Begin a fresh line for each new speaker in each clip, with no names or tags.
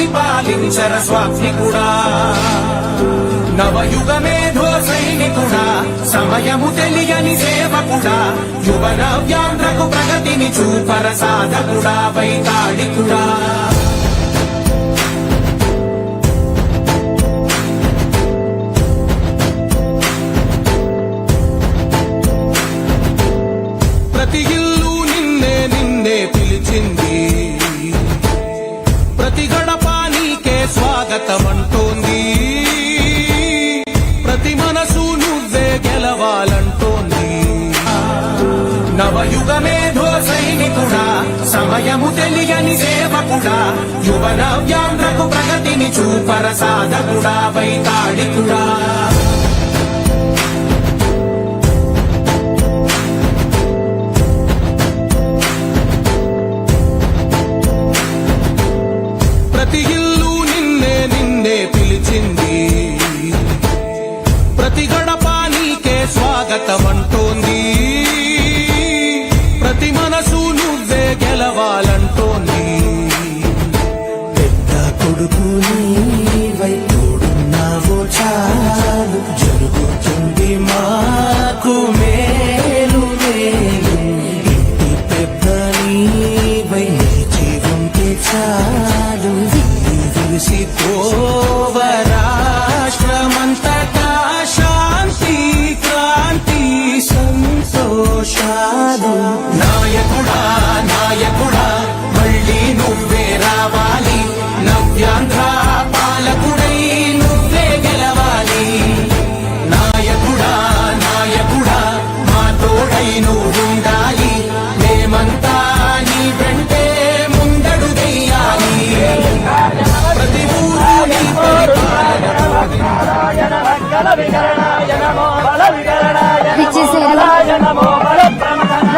సాధకుడా పలుతరములు మము పరిపాలించర స్వాత్మికుడా నవయుగమేధో సైనికుడా సమయము తెలియని సేవకుడా యువన వ్యాంధ్రకు ప్రగతిని చూపర సాధకుడా వైతాళికుడా. స్వాగతం ప్రతి మనసు నువ్వే గెలవాలంటోంది. నవయుగమేధో సైనికుడా సమయము తెలియని సేవకుడా యువన వ్యాంధ్రకు ప్రగతిని చూపర సాధకుడా వైతాడికుడా
young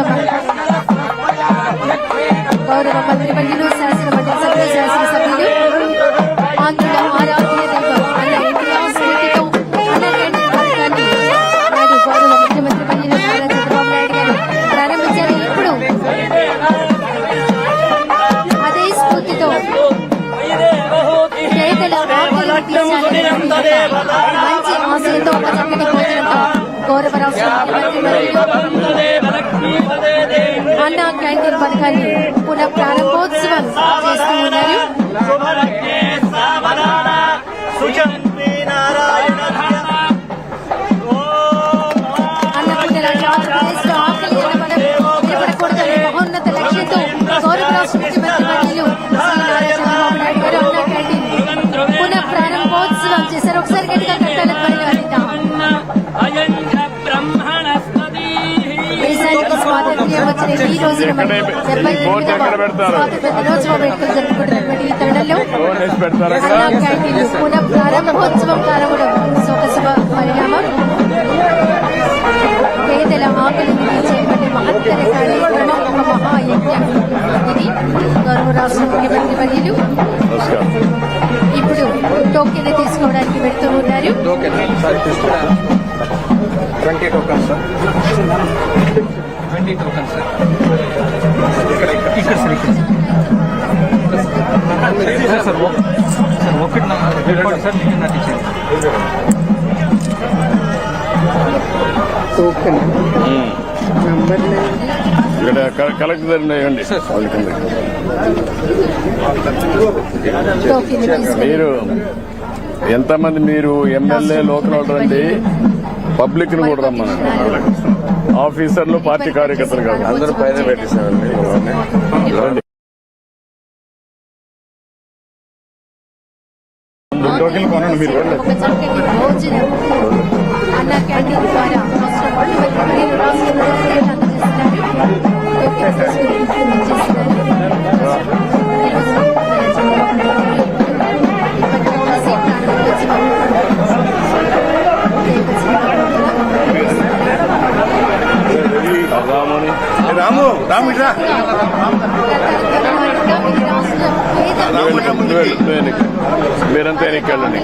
జిల్లా యంత్రాంగం గౌరవ మంత్రి వర్యులు శాసనమండలి సభ్యులు శాసనసభ్యులు ఆంధ్రుల ఆరాధ్య దైవం అన్న ఎన్టీఆర్ స్ఫూర్తితో అన్న క్యాంటీన్ పథకాన్ని నాడు గౌరవ ముఖ్యమంత్రి వర్యులు నారా చంద్రబాబు నాయుడు గారు ప్రారంభించారు ఇప్పుడు అదే స్ఫూర్తితో పేదల ఆకలిని తీర్చాలనే మంచి ఆశయంతో ఒక చక్కటి భోజనంతో గౌరవ రాష్ట్ర ముఖ్యమంత్రి వర్యులు అన్న క్యాంటీన్ పథకాన్ని పునః ప్రారంభోత్సవం చేస్తూ ఉన్నారు. జరుపుకుంటున్నటువంటి ఈ తరుణంలో పునః ప్రారంభోత్సవం కారవడం శోకశుభ పరిణామం. పేదల ఆకలిని తీర్చేటువంటి మహత్తర కార్యక్రమం ఒక మహాయజ్ఞం ఇది గౌరవ రాష్ట్ర ముఖ్యమంత్రి వర్యులు. ఇప్పుడు టోకెన్లు తీసుకోవడానికి వెళ్తూ ఉన్నారు.
Twenty token sir. Twenty token sir. ఇక్కడ సార్ ఇక్కడ సార్ సార్ ఒక- సార్ ఒకటి నా రిపోర్ట్ సార్ మీకు నాకు ఇచ్చేది
ఇక్కడ కలెక్టర్ ఇవ్వండి మీరు ఎంతమంది మీరు ఎమ్మెల్యే లోకల్ రండి పబ్లిక్ని కూడా రమ్మనండి. ఆఫీసర్లు పార్టీ కార్యకర్తలు కాదు.
అందరూ పైన పెట్టేశారండి
రండి టోకెన్లు కొనండి మీరు.
అన్న క్యాంటీన్ ద్వారా
మీరంతా వెనక్కి వెళ్ళండి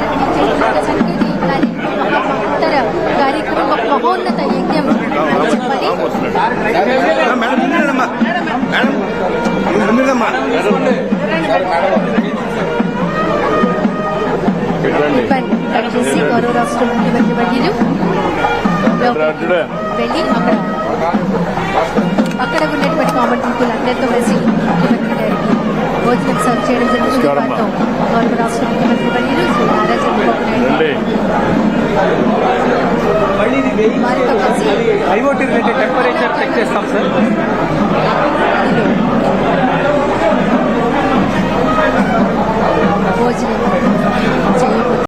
కార్యక్రమం ఒక మహోన్నత యజ్ఞం చెప్పాలి
మేడం ముందుమ్మా మేడం ముందుమ్మా
ఇట్రండి
ఇవ్వండి దయచేసి గౌరవ రాష్ట్ర ముఖ్యమంత్రి వర్యులు
రాజుడే.
వెళ్ళి అక్కడ అక్కడ ఉన్నటువంటి common people అందరితో కలిసి ముఖ్యమంత్రి గారికి భోజనం సర్వ్ చేయడం జరుగుతుంది గౌరవ రాష్ట్ర ముఖ్యమంత్రి వర్యులు శ్రీ నారా చంద్రబాబు నాయుడు
రండి
వారితో కలిసి
ఐఓటీ రిలేటెడ్ టెంపరేచర్ చెక్ చేస్తాం సార్